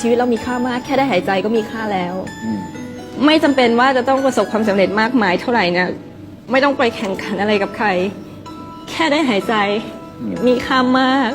ชีวิตเรามีค่ามาก แค่ได้หายใจก็มีค่าแล้วไม่จำเป็นว่าจะต้องประสบความสำเร็จมากมายเท่าไหร่นะไม่ต้องไปแข่งขันอะไรกับใคร แค่ได้หายใจมีค่ามาก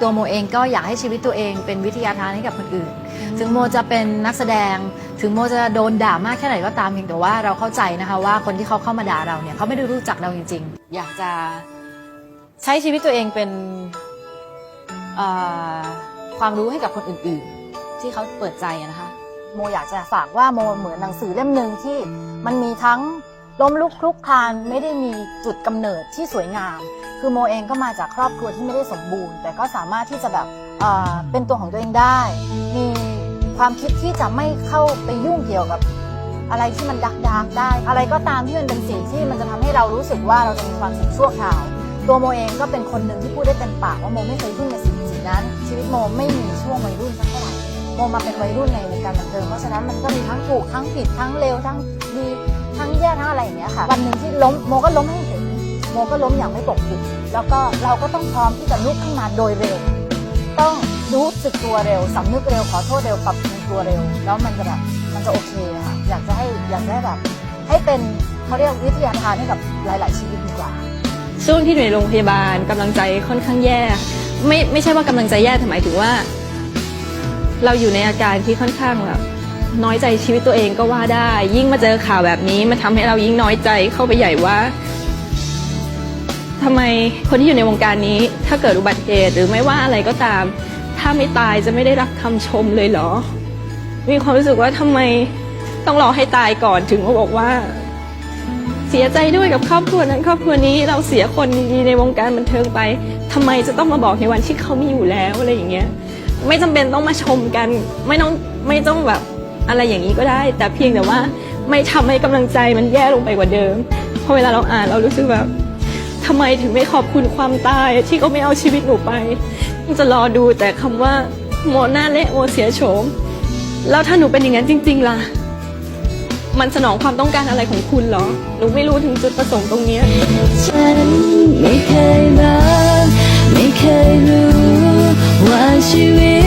ตัวโมเองก็อยากให้ชีวิตตัวเองเป็นวิทยาทานให้กับคนอื่น ถึงโมจะเป็นนักแสดง ถึงโมจะโดนด่ามากแค่ไหนก็ตามเพียงแต่ว่าเราเข้าใจนะคะว่าคนที่เขาเข้ามาด่าเราเนี่ยเขาไม่ได้รู้จักเราจริง ๆ อยากจะใช้ชีวิตตัวเองเป็นเอ่อ ความรู้ให้กับคนอื่นๆ ที่เขาเปิดใจนะคะโมอยากจะฝากว่าโมเหมือนหนังสือเล่มหนึ่งที่มันมีทั้งล้มลุกคลุกคลานไม่ได้มีจุดกำเนิดที่สวยงาม คือโมเองก็มาจากครอบครัวที่ไม่ได้สมบูรณ์ แต่ก็สามารถที่จะแบบเเป็นตัวของตัวเองได้ มีความคิดที่จะไม่เข้าไปยุ่งเกี่ยวกับอะไรที่มันดักดักได้ อะไรก็ตามที่มันเป็นสิ่งที่มันจะทำให้เรารู้สึกว่าเราจะมีความสุขชั่วคราว ตัวโมเองก็เป็นคนหนึ่งที่พูดได้เต็มปากว่าโมไม่เคยยุ่งกับสิ่ง นั้น ชีวิตโมไม่มีช่วงวัยรุ่นสักเท่าไหร่โมมาเป็นวัยรุ่นในวงการบันเทิงเพราะฉะนั้นมันก็มีทั้งถูกทั้งผิดทั้งเลวทั้งดีทั้งแย่ทั้งอะไรอย่างเงี้ยค่ะ วันหนึ่งที่ล้มโมก็ล้มให้เห็นโมก็ล้มอย่างไม่ปกปิดแล้วก็เราก็ต้องพร้อมที่จะลุกขึ้นมาโดยเร็ว ต้องรู้สึกตัวเร็วสำนึกเร็วขอโทษเร็วปรับปรุงตัวเร็ว แล้วมันจะแบบมันจะโอเคค่ะอยากจะให้อยากจะแบบให้เป็นเขาเรียกวิทยาทานให้กับหลาย ๆ ชีวิตดีกว่า ช่วงที่อยู่ในโรงพยาบาลกำลังใจค่อนข้างแย่ ไม่ไม่ใช่ว่ากำลังใจแย่แต่หมายถึงว่า เราอยู่ในอาการที่ค่อนข้างแบบน้อยใจชีวิตตัวเองก็ว่าได้ ยิ่งมาเจอข่าวแบบนี้มันทำให้เรายิ่งน้อยใจเข้าไปใหญ่ว่าทำไมคนที่อยู่ในวงการนี้ ถ้าเกิดอุบัติเหตุหรือไม่ว่าอะไรก็ตาม ถ้าไม่ตายจะไม่ได้รับคำชมเลยเหรอ มีความรู้สึกว่าทำไมต้องรอให้ตายก่อนถึงมาบอกว่า เสียใจด้วยกับครอบครัวนั้นครอบครัวนี้เราเสียคนดีๆในวงการบันเทิงไปทำไมจะต้องมาบอกในวันที่เขาไม่อยู่แล้วอะไรอย่างเงี้ยไม่จำเป็นต้องมาชมกัน ไม่ต้องไม่ต้องแบบอะไรอย่างนี้ก็ได้ แต่เพียงแต่ว่าไม่ทำให้กำลังใจมันแย่ลงไปกว่าเดิมเพราะเวลาเราอ่านเรารู้สึกแบบทำไมถึงไม่ขอบคุณความตายที่เขาไม่เอาชีวิตหนูไปจะรอดูแต่คำว่าโมหน้าเละโมเสียโฉม แล้วถ้าหนูเป็นอย่างนั้นจริง ๆ ล่ะ มันสนองความต้องการอะไรของคุณเหรอ หนูไม่รู้ถึงจุดประสงค์ตรงเนี้ยฉันไม่เคยรักไม่เคยรู้ว่าชีวิต